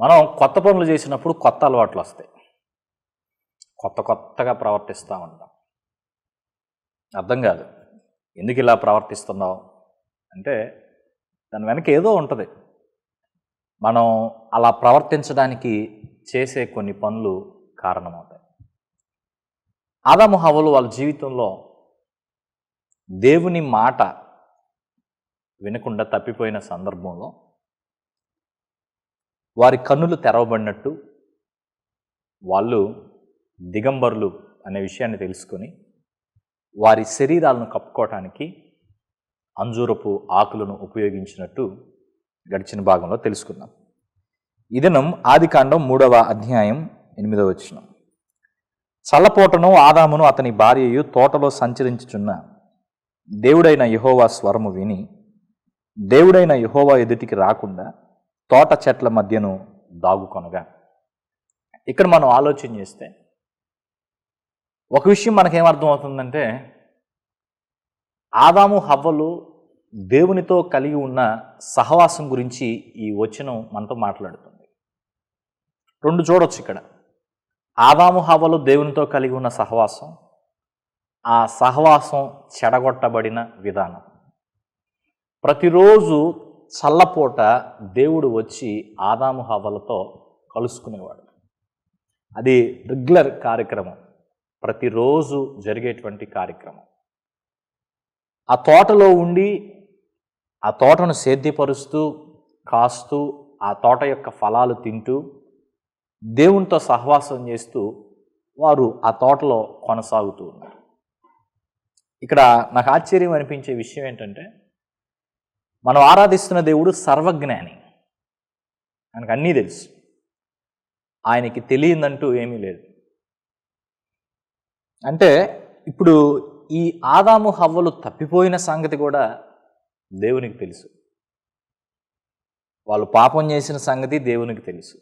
మనం కొత్త పనులు చేసినప్పుడు కొత్త అలవాట్లు వస్తాయి. కొత్త కొత్తగా ప్రవర్తిస్తూ ఉంటాం. అర్థం కాదు. ఎందుకు ఇలా ప్రవర్తిస్తున్నావు? అంటే దాని వెనక ఏదో ఉంటుంది. మనం అలా ప్రవర్తించడానికి చేసే కొన్ని పనులు కారణమవుతాయి. ఆదాము హవలు వాళ్ళ జీవితంలో దేవుని మాట వినకుండా తప్పిపోయిన సందర్భంలో వారి కన్నులు తెరవబడినట్టు వాళ్ళు దిగంబరులు అనే విషయాన్ని తెలుసుకొని వారి శరీరాలను కప్పుకోవటానికి అంజూరపు ఆకులను ఉపయోగించినట్టు గడిచిన భాగంలో తెలుసుకున్నాం ఈ దినం ఆదికాండం మూడవ అధ్యాయం ఎనిమిదవ వచనం. చల్లపోటను ఆదామును అతని భార్యయు తోటలో సంచరించుచున్న దేవుడైన యహోవా స్వరము విని దేవుడైన యహోవా ఎదుటికి రాకుండా తోట చెట్ల మధ్యను దాగుకొనగా ఇక్కడ మనం ఆలోచన చేస్తే ఒక విషయం మనకేమర్థం అవుతుందంటే ఆదాము హవ్వలు దేవునితో కలిగి ఉన్న సహవాసం గురించి ఈ వచనం మనతో మాట్లాడుతుంది. రెండు చూడొచ్చు ఇక్కడ. ఆదాము హవ్వలు దేవునితో కలిగి ఉన్న సహవాసం ఆ సహవాసం చెడగొట్టబడిన విధానం. ప్రతిరోజు చల్లపూట దేవుడు వచ్చి ఆదాము హవ్వలతో కలుసుకునేవాడు. అది రెగ్యులర్ కార్యక్రమం. ప్రతిరోజు జరిగేటువంటి కార్యక్రమం. ఆ తోటలో ఉండి ఆ తోటను సేద్యపరుస్తూ కాస్తూ ఆ తోట యొక్క ఫలాలు తింటూ దేవునితో సహవాసం చేస్తూ వారు ఆ తోటలో కొనసాగుతూ ఉన్నారు. ఇక్కడ నాకు ఆశ్చర్యం అనిపించే విషయం ఏంటంటే మనం ఆరాధిస్తున్న దేవుడు సర్వజ్ఞాని. ఆయనకు అన్నీ తెలుసు. ఆయనకి తెలియదంటూ ఏమీ లేదు. అంటే ఇప్పుడు ఈ ఆదాము హవ్వలు తప్పిపోయిన సంగతి కూడా దేవునికి తెలుసు. వాళ్ళు పాపం చేసిన సంగతి దేవునికి తెలుసు.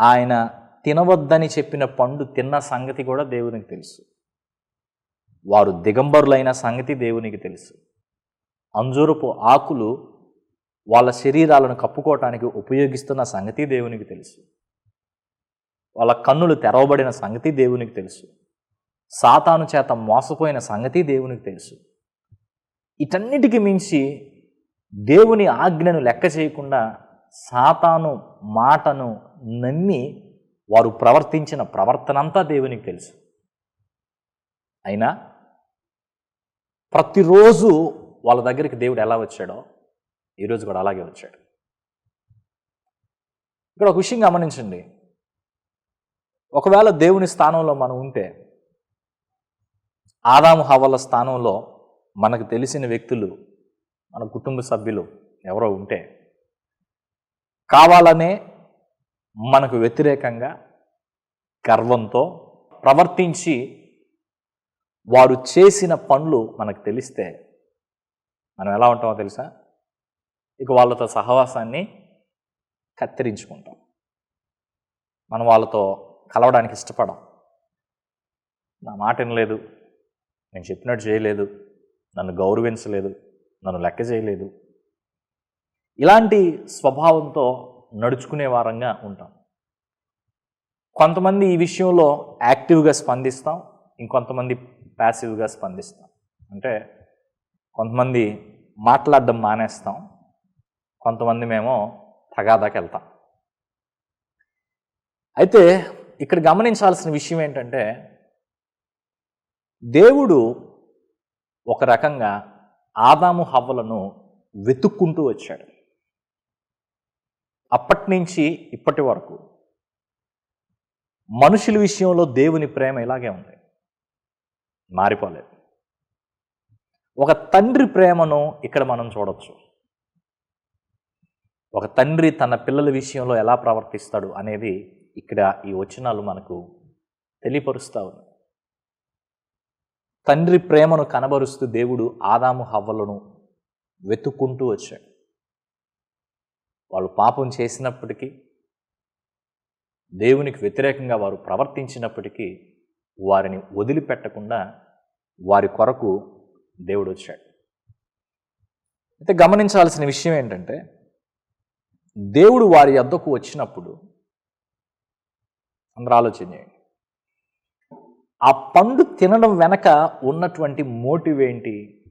ఆయన తినవద్దని చెప్పిన పండు తిన్న సంగతి కూడా దేవునికి తెలుసు. వారు దిగంబరులైన సంగతి దేవునికి తెలుసు. అంజూరపు ఆకులు వాళ్ళ శరీరాలను కప్పుకోవటానికి ఉపయోగిస్తున్న సంగతి దేవునికి తెలుసు. వాళ్ళ కన్నులు తెరవబడిన సంగతి దేవునికి తెలుసు. సాతాను చేత మోసపోయిన సంగతి దేవునికి తెలుసు. ఇటన్నిటికి మించి దేవుని ఆజ్ఞను లెక్క చేయకుండా సాతాను మాటను నమ్మి వారు ప్రవర్తించిన ప్రవర్తనంతా దేవునికి తెలుసు. అయినా ప్రతిరోజు వాళ్ళ దగ్గరికి దేవుడు ఎలా వచ్చాడో ఈరోజు కూడా అలాగే వచ్చాడు. ఇక్కడ ఒక విషయం గమనించండి. ఒకవేళ దేవుని స్థానంలో మనం ఉంటే ఆదాము హవల స్థానంలో మనకు తెలిసిన వ్యక్తులు మన కుటుంబ సభ్యులు ఎవరో ఉంటే కావాలనే మనకు వ్యతిరేకంగా గర్వంతో ప్రవర్తించి వారు చేసిన పనులు మనకు తెలిస్తే మనం ఎలా ఉంటామో తెలుసా? ఇక వాళ్ళతో సహవాసాన్ని కత్తిరించుకుంటాం. మనం వాళ్ళతో కలవడానికి ఇష్టపడం. నా మాట వినలేదు. నేను చెప్పినట్టు చేయలేదు. నన్ను గౌరవించలేదు. నన్ను లెక్క చేయలేదు. ఇలాంటి స్వభావంతో నడుచుకునే వారంగా ఉంటాం. కొంతమంది ఈ విషయంలో యాక్టివ్గా స్పందిస్తాం. ఇంకొంతమంది ప్యాసివ్గా స్పందిస్తాం. అంటే కొంతమంది మాట్లాడడం మానేస్తాం కొంతమంది మేము తగాదాకి వెళ్తాం అయితే ఇక్కడ గమనించాల్సిన విషయం ఏంటంటే దేవుడు ఒక రకంగా ఆదాము హవ్వలను వెతుక్కుంటూ వచ్చాడు. అప్పటి నుంచి ఇప్పటి వరకు మనుషుల విషయంలో దేవుని ప్రేమ ఇలాగే ఉంది. మారిపోలేదు. ఒక తండ్రి ప్రేమను ఇక్కడ మనం చూడవచ్చు ఒక తండ్రి తన పిల్లల విషయంలో ఎలా ప్రవర్తిస్తాడు అనేది ఇక్కడ ఈ వచనాలు మనకు తెలియపరుస్తా తండ్రి ప్రేమను కనబరుస్తూ దేవుడు ఆదాము హవ్వలను వెతుక్కుంటూ వచ్చాడు. వాళ్ళు పాపం చేసినప్పటికీ దేవునికి వ్యతిరేకంగా వారు ప్రవర్తించినప్పటికీ వారిని వదిలిపెట్టకుండా వారి కొరకు దేవుడు వచ్చాడు అయితే గమనించాల్సిన విషయం ఏంటంటే దేవుడు వారి యొద్దకు వచ్చినప్పుడు అందరూ ఆలోచన చేయండి. ఆ పండు తినడం వెనక ఉన్నటువంటి మోటివ్ ఏంటి?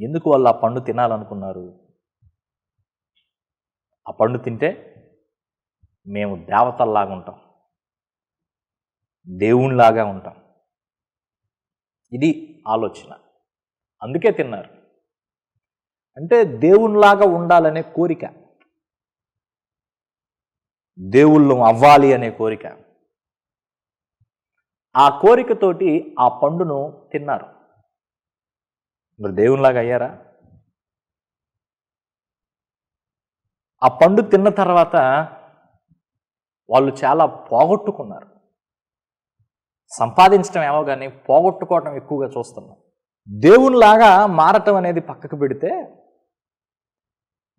ఎందుకు వాళ్ళు ఆ పండు తినాలనుకున్నారు? ఆ పండు తింటే మేము దేవతల్లాగా ఉంటాం. దేవునిలాగా ఉంటాం. ఇది ఆలోచన. అందుకే తిన్నారు. అంటే దేవునిలాగా ఉండాలనే కోరిక. దేవుళ్ళు అవ్వాలి అనే కోరిక. ఆ కోరికతోటి ఆ పండును తిన్నారు. మరి దేవునిలాగా అయ్యారా? ఆ పండు తిన్న తర్వాత వాళ్ళు చాలా పోగొట్టుకున్నారు. సంపాదించడం ఏమో కానీ పోగొట్టుకోవటం ఎక్కువగా చూస్తున్నాం. దేవునిలాగా మారటం అనేది పక్కకు పెడితే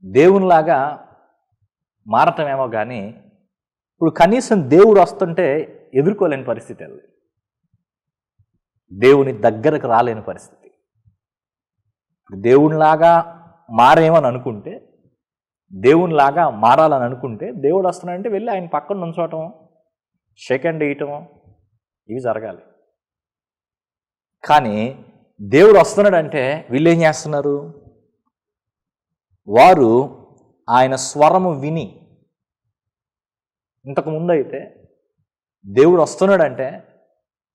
దేవునిలాగా మారటం ఏమో కానీ ఇప్పుడు కనీసం దేవుడు వస్తుంటే ఎదుర్కోలేని పరిస్థితి అది. దేవుని దగ్గరకు రాలేని పరిస్థితి. దేవునిలాగా మారేమని అనుకుంటే దేవునిలాగా మారాలని అనుకుంటే దేవుడు వస్తున్నాడంటే వెళ్ళి ఆయన పక్కన నుంచోవటం షేక్ హ్యాండ్ వేయటం ఇవి జరగాలి. కానీ దేవుడు వస్తున్నాడంటే వీళ్ళు ఏం చేస్తున్నారు? వారు ఆయన స్వరము విని. ఇంతకు ముందు అయితే దేవుడు వస్తున్నాడంటే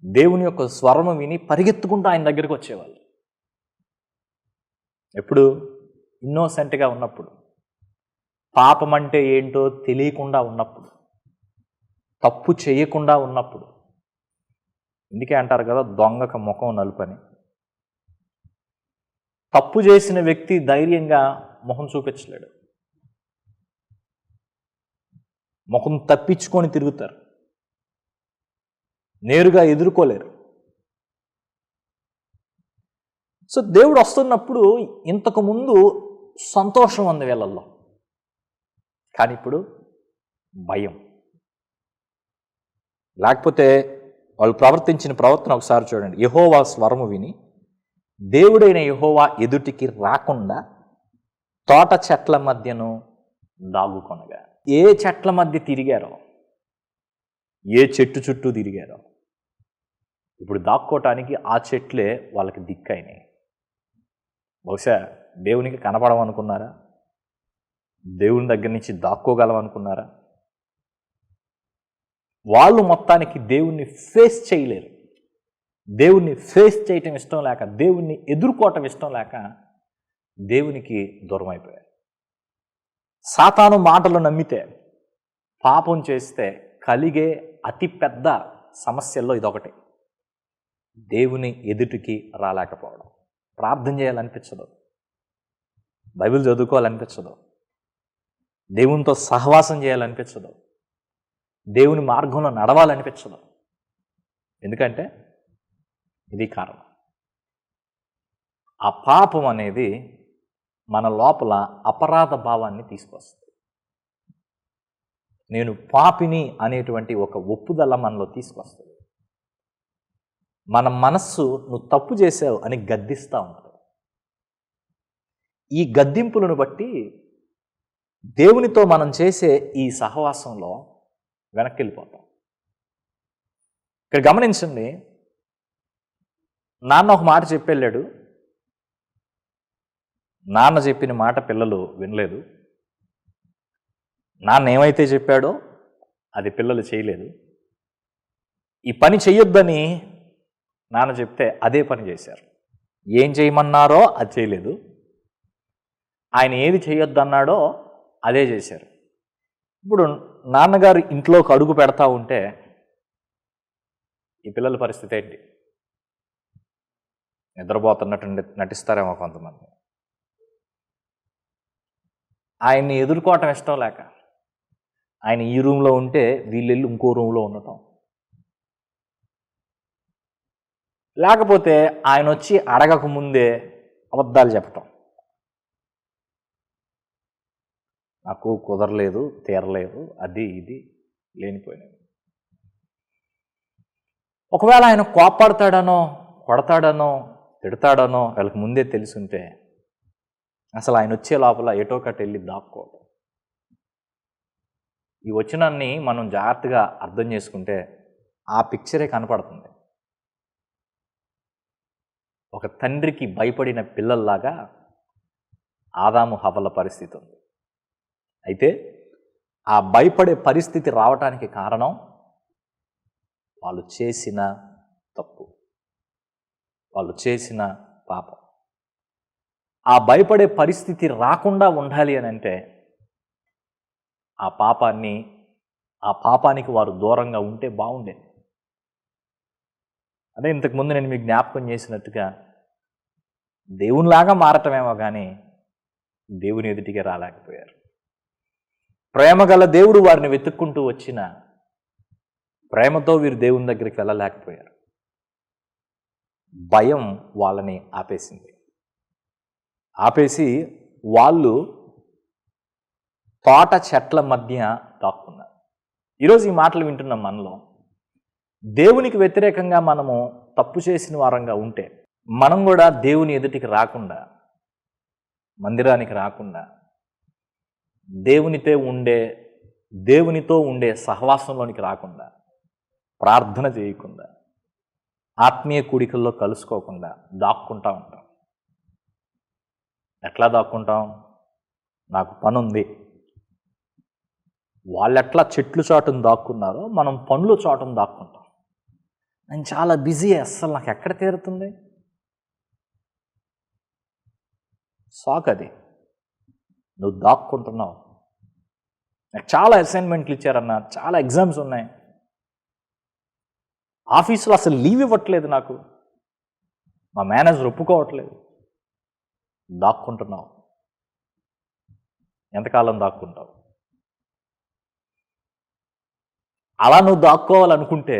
దేవుని యొక్క స్వరము విని పరిగెత్తుకుంటూ ఆయన దగ్గరికి వచ్చేవాళ్ళు. ఎప్పుడు? ఇన్నోసెంట్గా ఉన్నప్పుడు. పాపం అంటే ఏంటో తెలియకుండా ఉన్నప్పుడు. తప్పు చేయకుండా ఉన్నప్పుడు. ఇందుకే అంటారు కదా దొంగక ముఖం నలుపని. తప్పు చేసిన వ్యక్తి ధైర్యంగా ముఖం చూపించలేడు. ముఖం తప్పించుకొని తిరుగుతారు. నేరుగా ఎదుర్కోలేరు. సో దేవుడు వస్తున్నప్పుడు ఇంతకు ముందు సంతోషం ఉంది వీళ్ళల్లో. కానీ ఇప్పుడు భయం. లేకపోతే వాళ్ళు ప్రవర్తించిన ప్రవర్తన ఒకసారి చూడండి. యహోవా స్వరము విని దేవుడైన యహోవా ఎదుటికి రాకుండా తోట చెట్ల మధ్యను దాగుకొనగా ఏ చెట్ల మధ్య తిరిగారో ఏ చెట్టు చుట్టూ తిరిగారో ఇప్పుడు దాక్కోవటానికి ఆ చెట్లే వాళ్ళకి దిక్కైనాయి. బహుశా దేవునికి కనపడమనుకున్నారా? దేవుని దగ్గర నుంచి దాక్కోగలం అనుకున్నారా వాళ్ళు మొత్తానికి దేవుణ్ణి ఫేస్ చేయలేరు. దేవుణ్ణి ఫేస్ చేయటం ఇష్టం లేక దేవుణ్ణి ఎదుర్కోవటం ఇష్టం లేక దేవునికి దూరం అయిపోయారు. సాతాను మాటలు నమ్మితే పాపం చేస్తే కలిగే అతి పెద్ద సమస్యల్లో ఇదొకటి. దేవుని ఎదుటికి రాలేకపోవడం. ప్రార్థన చేయాలనిపించదు. బైబిల్ చదువుకోవాలనిపించదు. దేవునితో సహవాసం చేయాలనిపించదు. దేవుని మార్గంలో నడవాలనిపించదు. ఎందుకంటే ఇది కారణం. ఆ పాపం అనేది మన లోపల అపరాధ భావాన్ని తీసుకొస్తుంది. నేను పాపిని అనేటువంటి ఒక ఒప్పుదల మనలో తీసుకొస్తుంది. మన మనస్సు నువ్వు తప్పు చేసావు అని గద్దిస్తూ ఉంటుంది. ఈ గద్దింపులను బట్టి దేవునితో మనం చేసే ఈ సహవాసంలో వెనక్కి వెళ్ళిపోతాం ఇక్కడ గమనించండి నాన్న ఒక మాట చెప్పెళ్ళాడు. నాన్న చెప్పిన మాట పిల్లలు వినలేదు. నాన్న ఏమైతే చెప్పాడో అది పిల్లలు చేయలేదు. ఈ పని చేయొద్దని నాన్న చెప్తే అదే పని చేశారు. ఏం చేయమన్నారో అది చేయలేదు. ఆయన ఏది చేయొద్దన్నాడో అదే చేశారు. ఇప్పుడు నాన్నగారు ఇంట్లోకి అడుగు పెడతా ఉంటే ఈ పిల్లల పరిస్థితి ఏంటి? నిద్రపోతున్నట్టు నటిస్తారేమో కొంతమంది. ఆయన్ని ఎదుర్కోవటం ఇష్టం లేక ఆయన ఈ రూమ్లో ఉంటే వీళ్ళెళ్ళి ఇంకో రూమ్లో ఉండటం. లేకపోతే ఆయన వచ్చి అడగక ముందే అబద్ధాలు చెప్పటం. నాకు కుదరలేదు తీరలేదు అది ఇది లేనిపోయినవి. ఒకవేళ ఆయన కోప్పడతాడనో కొడతాడనో తిడతాడనో వీళ్ళకి ముందే తెలుసుంటే అసలు ఆయన వచ్చే లోపల ఎటో కట్ వెళ్ళి దాక్కోవడం ఈ వచనాన్ని మనం జాగ్రత్తగా అర్థం చేసుకుంటే ఆ పిక్చరే కనపడుతుంది. ఒక తండ్రికి భయపడిన పిల్లల్లాగా ఆదాము హవల పరిస్థితి ఉంది. అయితే ఆ భయపడే పరిస్థితి రావటానికి కారణం వాళ్ళు చేసిన తప్పు. వాళ్ళు చేసిన పాపం. ఆ భయపడే పరిస్థితి రాకుండా ఉండాలి అని అంటే ఆ పాపాన్ని ఆ పాపానికి వారు దూరంగా ఉంటే బాగుండేది. అదే ఇంతకుముందు నేను మీకు జ్ఞాపకం చేసినట్టుగా దేవునిలాగా మారటమేమో కానీ దేవుని ఎదుటికి రాలేకపోయారు. ప్రేమగల దేవుడు వారిని వెతుక్కుంటూ వచ్చిన ప్రేమతో వీరు దేవుని దగ్గరికి వెళ్ళలేకపోయారు. భయం వాళ్ళని ఆపేసింది. ఆపేసి వాళ్ళు తోట చెట్ల మధ్య దాక్కున్నారు. ఈరోజు ఈ మాటలు వింటున్నాం మనలో దేవునికి వ్యతిరేకంగా మనము తప్పు చేసిన వారంగా ఉంటే మనం కూడా దేవుని ఎదుటికి రాకుండా మందిరానికి రాకుండా దేవునితో ఉండే దేవునితో ఉండే సహవాసంలోనికి రాకుండా ప్రార్థన చేయకుండా ఆత్మీయ కూడికల్లో కలుసుకోకుండా దాక్కుంటా ఉంటాం. ఎట్లా దాక్కుంటాం? నాకు పని ఉంది వాళ్ళెట్లా చెట్లు చాటును దాక్కున్నారో మనం పనులు చాటును దాక్కుంటాం. నేను చాలా బిజీ అస్సలు. నాకు ఎక్కడ తీరుతుంది? సాక్ అది. నువ్వు దాక్కుంటున్నావు. నాకు చాలా అసైన్మెంట్లు ఇచ్చారన్న చాలా ఎగ్జామ్స్ ఉన్నాయి. ఆఫీసులో అసలు లీవ్ ఇవ్వట్లేదు నాకు. మా మేనేజర్ ఒప్పుకోవట్లేదు. దాక్కుంటున్నావు. ఎంతకాలం దాక్కుంటావు? అలా నువ్వు దాక్కోవాలనుకుంటే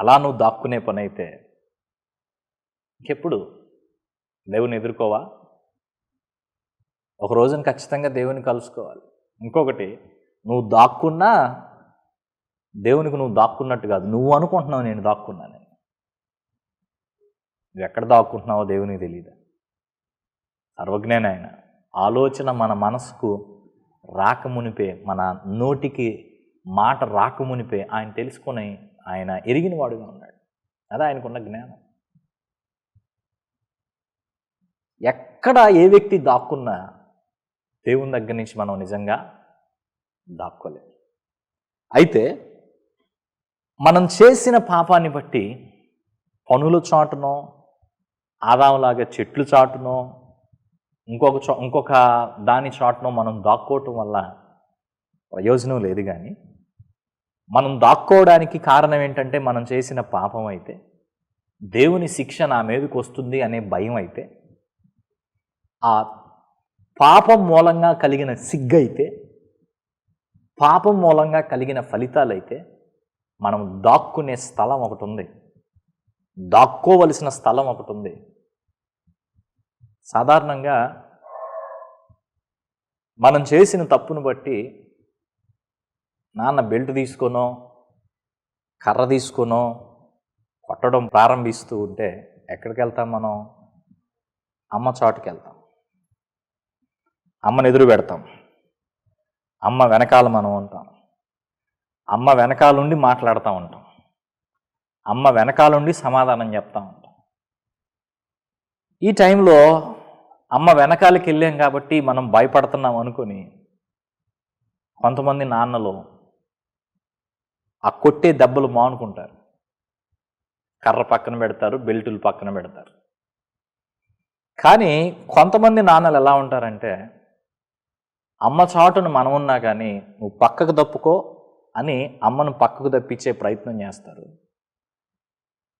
అలా నువ్వు దాక్కునే పని అయితే ఇంకెప్పుడు? దేవుని ఎదుర్కోవా? ఒక రోజున ఖచ్చితంగా దేవుని కలుసుకోవాలి. ఇంకొకటి నువ్వు దాక్కున్నా దేవునికి నువ్వు దాక్కున్నట్టు కాదు. నువ్వు అనుకుంటున్నావు నేను దాక్కున్నాను నువ్వు ఎక్కడ దాక్కుంటున్నావో దేవునికి తెలియదు సర్వజ్ఞాన ఆయన ఆలోచన మన మనసుకు రాకమునిపే మన నోటికి మాట రాకమునిపే ఆయన తెలుసుకొని ఆయన ఎరిగిన వాడుగా ఉన్నాడు. అదే ఆయనకున్న జ్ఞానం. ఎక్కడ ఏ వ్యక్తి దాక్కున్నా దేవుని దగ్గర నుంచి మనం నిజంగా దాక్కోలేం. అయితే మనం చేసిన పాపాన్ని బట్టి పనుల చాటునో ఆదాంలాగా చెట్లు చాటునో ఇంకొక చో ఇంకొక దాని చాటునో మనం దాక్కోవటం వల్ల ప్రయోజనం లేదు కానీ మనం దాక్కోవడానికి కారణం ఏంటంటే మనం చేసిన పాపం అయితే దేవుని శిక్ష నా మీదకి వస్తుంది అనే భయం అయితే ఆ పాపం మూలంగా కలిగిన సిగ్గైతే పాపం మూలంగా కలిగిన ఫలితాలైతే మనం దాక్కునే స్థలం ఒకటి ఉంది దాక్కోవలసిన స్థలం ఒకటి ఉంది సాధారణంగా మనం చేసిన తప్పును బట్టి నాన్న బెల్ట్ తీసుకొనో కర్ర తీసుకొనో కొట్టడం ప్రారంభిస్తూ ఉంటే ఎక్కడికి వెళ్తాం మనం? అమ్మ చాటుకి వెళ్తాం అమ్మని ఎదురు పెడతాం. అమ్మ వెనకాల మనం ఉంటాం. అమ్మ వెనకాలండి మాట్లాడుతూ ఉంటాం. అమ్మ వెనకాలండి సమాధానం చెప్తా ఉంటాం. ఈ టైంలో అమ్మ వెనకాలకి వెళ్ళాం కాబట్టి మనం భయపడుతున్నాం అనుకొని కొంతమంది నాన్నలు ఆ కొట్టే దెబ్బలు మానుకుంటారు. కర్ర పక్కన పెడతారు బెల్టులు పక్కన పెడతారు. కానీ కొంతమంది నాన్నలు ఎలా ఉంటారంటే అమ్మ చాటును మనం ఉన్నా కానీ నువ్వు పక్కకు తప్పుకో అని అమ్మను పక్కకు తప్పించే ప్రయత్నం చేస్తారు.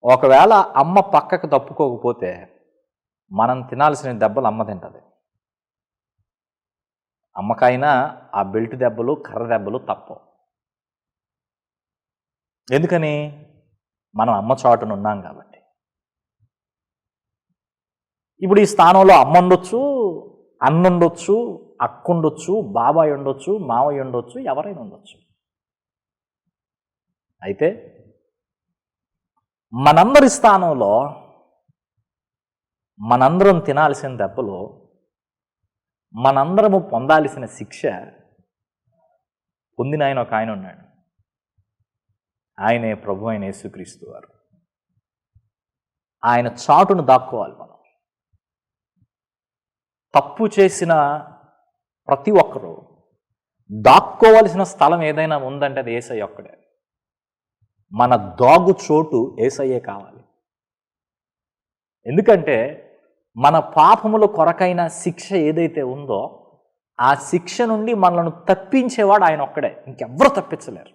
ఒకవేళ అమ్మ పక్కకు తప్పుకోకపోతే మనం తినాల్సిన దెబ్బలు అమ్మ తింటుంది. అమ్మకైనా ఆ బెల్ట్ దెబ్బలు కర్ర దెబ్బలు తప్పవు. ఎందుకని? మనం అమ్మ చాటును ఉన్నాం కాబట్టి. ఇప్పుడు ఈ స్థానంలో అమ్మ ఉండొచ్చు అన్న ఉండొచ్చు అక్క ఉండొచ్చు బాబాయ్ ఉండొచ్చు మావయ్య ఉండొచ్చు ఎవరైనా ఉండొచ్చు. అయితే మనందరి స్థానంలో మనందరం తినాల్సిన దెబ్బలు మనందరము పొందాల్సిన శిక్ష పొందిన ఆయన ఒక ఆయన ఉన్నాడు. ఆయనే ప్రభు ఆయన యేసుక్రీస్తు వారు. ఆయన చాటును దాక్కోవాలి మనం. తప్పు చేసిన ప్రతి ఒక్కరూ దాక్కోవలసిన స్థలం ఏదైనా ఉందంటే అది ఏసయ్య ఒక్కడే. మన దాగు చోటు ఏసయ్యే కావాలి. ఎందుకంటే మన పాపముల కొరకైన శిక్ష ఏదైతే ఉందో ఆ శిక్ష నుండి మనల్ని తప్పించేవాడు ఆయన ఒక్కడే. ఇంకెవ్వరు తప్పించలేరు.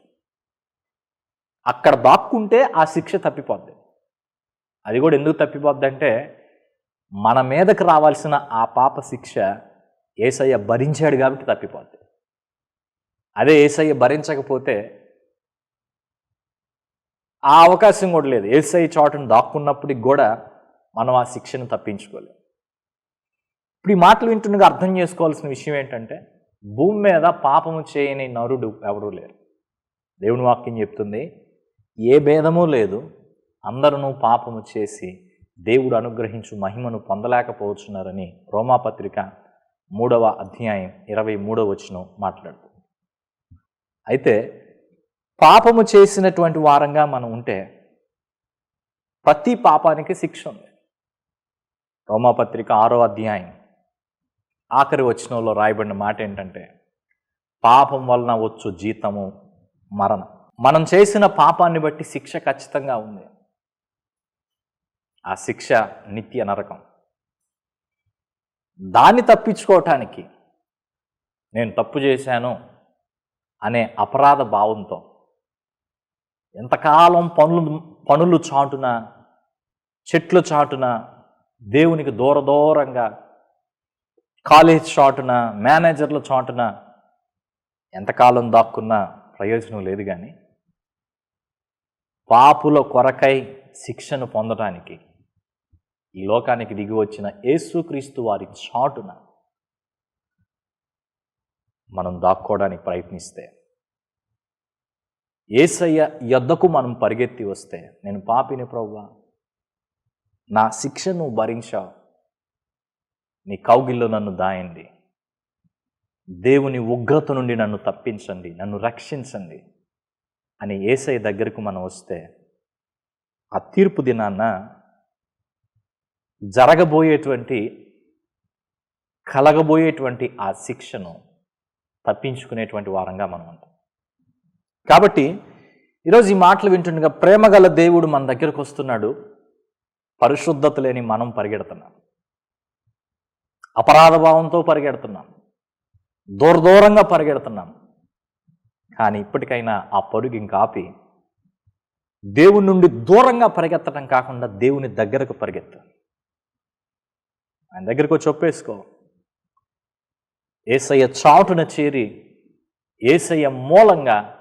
అక్కడ దాక్కుంటే ఆ శిక్ష తప్పిపోద్ది. అది కూడా ఎందుకు తప్పిపోద్ది అంటే మన మీదకు రావాల్సిన ఆ పాప శిక్ష ఏసయ్య భరించాడు కాబట్టి తప్పిపోద్ది. అదే ఏసయ్య భరించకపోతే ఆ అవకాశం కూడా లేదు. ఏసయ్య చోటను దాక్కున్నప్పటికి కూడా మనం ఆ శిక్షను తప్పించుకోలేము ఇప్పుడు ఈ మాటలు వింటుండగా అర్థం చేసుకోవాల్సిన విషయం ఏంటంటే భూమి మీద పాపము చేయని నరుడు ఎవరూ లేరు. దేవుని వాక్యం చెప్తుంది ఏ భేదము లేదు. అందరూ పాపము చేసి దేవుడు అనుగ్రహించు మహిమను పొందలేకపోవచ్చున్నారని రోమాపత్రిక మూడవ అధ్యాయం ఇరవై మూడవ వచనం మాట్లాడుతుంది. అయితే పాపము చేసినటువంటి వారంగా మనం ఉంటే ప్రతి పాపానికి శిక్ష ఉంది. రోమాపత్రిక ఆరో అధ్యాయం ఆఖరి వచనంలో రాయబడిన మాట ఏంటంటే పాపం వలన వచ్చు జీతము మరణం. మనం చేసిన పాపాన్ని బట్టి శిక్ష ఖచ్చితంగా ఉంది. ఆ శిక్ష నిత్య నరకం. దాన్ని తప్పించుకోవటానికి నేను తప్పు చేశాను అనే అపరాధ భావంతో ఎంతకాలం పనులు పనులు చాటున చెట్లు చాటున దేవునికి దూర దూరంగా కాలేజ్ చాటున మేనేజర్ల చాటున ఎంతకాలం దాక్కున్నా ప్రయోజనం లేదు కానీ పాపుల కొరకై శిక్షను పొందటానికి ఈ లోకానికి దిగి వచ్చిన యేసుక్రీస్తు వారి చాటున మనం దాక్కోవడానికి ప్రయత్నిస్తే ఏసయ్య యొద్దకు మనం పరిగెత్తి వస్తే నేను పాపిని ప్రవ్వా నా శిక్ష నువ్వు భరించావు నీ కౌగిల్లో నన్ను దాయండి దేవుని ఉగ్రత నుండి నన్ను తప్పించండి నన్ను రక్షించండి అని ఏసయ్య దగ్గరకు మనం వస్తే ఆ తీర్పు దినాన్న జరగబోయేటువంటి కలగబోయేటువంటి ఆ శిక్షను తప్పించుకునేటువంటి వారంగా మనం ఉంటాం. కాబట్టి ఈరోజు ఈ మాటలు వింటుండగా ప్రేమగల దేవుడు మన దగ్గరకు వస్తున్నాడు. పరిశుద్ధత లేని మనం పరిగెడుతున్నాం. అపరాధ భావంతో పరిగెడుతున్నాం. దూర దూరంగా పరిగెడుతున్నాం. కానీ ఇప్పటికైనా ఆ పరుగు ఇంకా ఆపి దేవుని నుండి దూరంగా పరిగెత్తడం కాకుండా దేవుని దగ్గరకు పరిగెత్తాం. ఆయన దగ్గరకు వచ్చి ఒప్పేసుకో. ఏసయ్య చాటున చేరి ఏసయ్య మూలంగా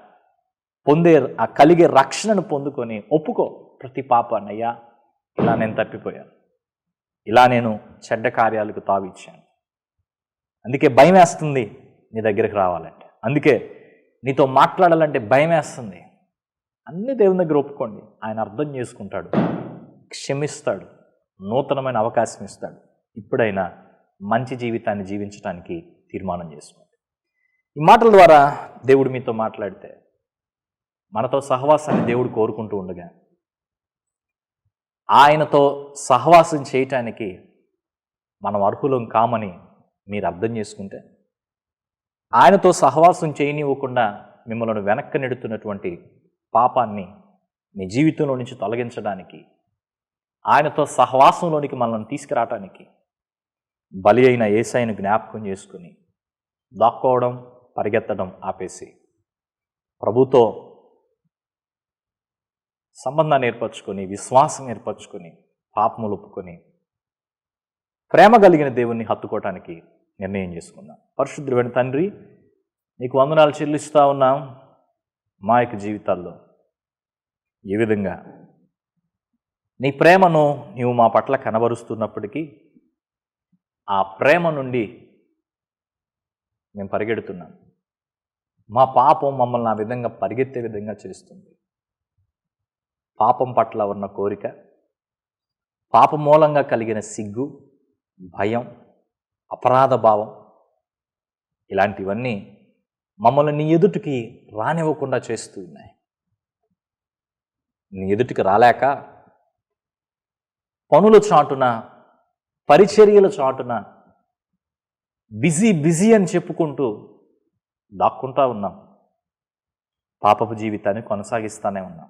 పొందే ఆ కలిగే రక్షణను పొందుకొని ఒప్పుకో. ప్రతి పాపాన్ని ఇలా నేను తప్పిపోయాను. ఇలా నేను చెడ్డ కార్యాలకు తావిచ్చాను. అందుకే భయం వేస్తుంది నీ దగ్గరికి రావాలంటే. అందుకే నీతో మాట్లాడాలంటే భయం వేస్తుంది అన్ని దేవుని దగ్గర ఒప్పుకోండి. ఆయన అర్థం చేసుకుంటాడు. క్షమిస్తాడు. నూతనమైన అవకాశం ఇస్తాడు. ఇప్పుడైనా మంచి జీవితాన్ని జీవించడానికి తీర్మానం చేసుకోండి ఈ మాటల ద్వారా దేవుడు మీతో మాట్లాడితే మనతో సహవాసాన్ని దేవుడు కోరుకుంటూ ఉండగా ఆయనతో సహవాసం చేయటానికి మనం అర్హులం కామని మీరు అర్థం చేసుకుంటే ఆయనతో సహవాసం చేయనివ్వకుండా మిమ్మల్ని వెనక్కి నెడుతున్నటువంటి పాపాన్ని మీ జీవితంలో నుంచి తొలగించడానికి ఆయనతో సహవాసంలోనికి మనల్ని తీసుకురావటానికి బలి అయిన ఏసైను జ్ఞాపకం చేసుకుని దాక్కోవడం పరిగెత్తడం ఆపేసి ప్రభుతో సంబంధాన్ని ఏర్పరచుకొని విశ్వాసం ఏర్పరచుకొని పాపములు ఒప్పుకొని ప్రేమ కలిగిన దేవుణ్ణి హత్తుకోవటానికి నిర్ణయం చేసుకున్నాం. పరిశుద్ధుడైన తండ్రి నీకు వందనాలు చెల్లిస్తూ ఉన్నాం మా యొక్క జీవితాల్లో. ఏ విధంగా నీ ప్రేమను నీవు మా పట్ల కనబరుస్తున్నప్పటికీ ఆ ప్రేమ నుండి మేము పరిగెడుతున్నాం మా పాపం మమ్మల్ని ఆ విధంగా పరిగెత్తే విధంగా చేస్తుంది. పాపం పట్ల ఉన్న కోరిక పాప మూలంగా కలిగిన సిగ్గు భయం అపరాధ భావం ఇలాంటివన్నీ మమ్మల్ని నీ ఎదుటికి రానివ్వకుండా చేస్తూ ఉన్నాయి. నీ ఎదుటికి రాలేక పనుల చాటున పరిచర్యల చాటున బిజీ బిజీ అని చెప్పుకుంటూ దాక్కుంటా ఉన్నాం. పాపపు జీవితాన్ని కొనసాగిస్తూనే ఉన్నాం.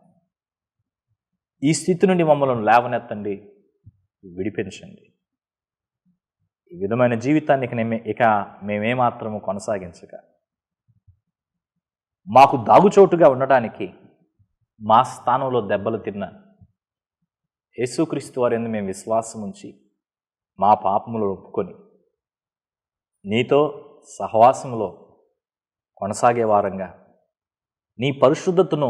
ఈ స్థితి నుండి మమ్మల్ని లేవనెత్తండి విడిపించండి. ఈ విధమైన జీవితాన్ని ఇక ఇక మేమేమాత్రము కొనసాగించక. మాకు దాగుచోటుగా ఉండడానికి మా స్థానంలో దెబ్బలు తిన్న యేసుక్రీస్తు వారి మేము విశ్వాసం ఉంచి మా పాపములు ఒప్పుకొని నీతో సహవాసములో కొనసాగే వారంగా. నీ పరిశుద్ధతను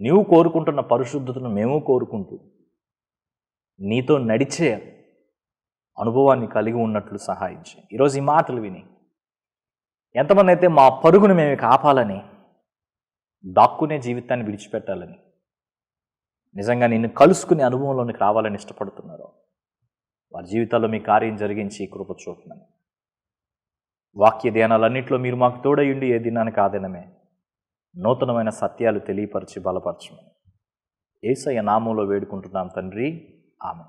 నీవు కోరుకుంటున్న పరిశుద్ధతను మేము కోరుకుంటూ నీతో నడిచే అనుభవాన్ని కలిగి ఉన్నట్లు సహాయించి. ఈరోజు ఈ మాటలు విని ఎంతమంది అయితే మా పరుగును మేము కాపాలని దాక్కునే జీవితాన్ని విడిచిపెట్టాలని నిజంగా నిన్ను కలుసుకునే అనుభవంలోనికి రావాలని ఇష్టపడుతున్నారో వారి జీవితాల్లో మీ కార్యం జరిగించి కృప చూపమని వాక్య ధ్యానాలన్నింటిలో మీరు మాకు తోడయుండి ఏ దినానికి ఆదినమే. నూతనమైన సత్యాలు తెలియపరిచి బలపరచమని. ఏసయ్య నామంలో వేడుకుంటున్నాం తండ్రి. ఆమె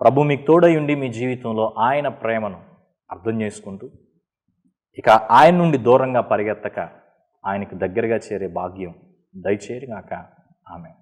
ప్రభు మీకు తోడయుండి మీ జీవితంలో ఆయన ప్రేమను అర్థం చేసుకుంటూ ఇక ఆయన నుండి దూరంగా పరిగెత్తక ఆయనకు దగ్గరగా చేరే భాగ్యం దయచేరిగాక ఆమె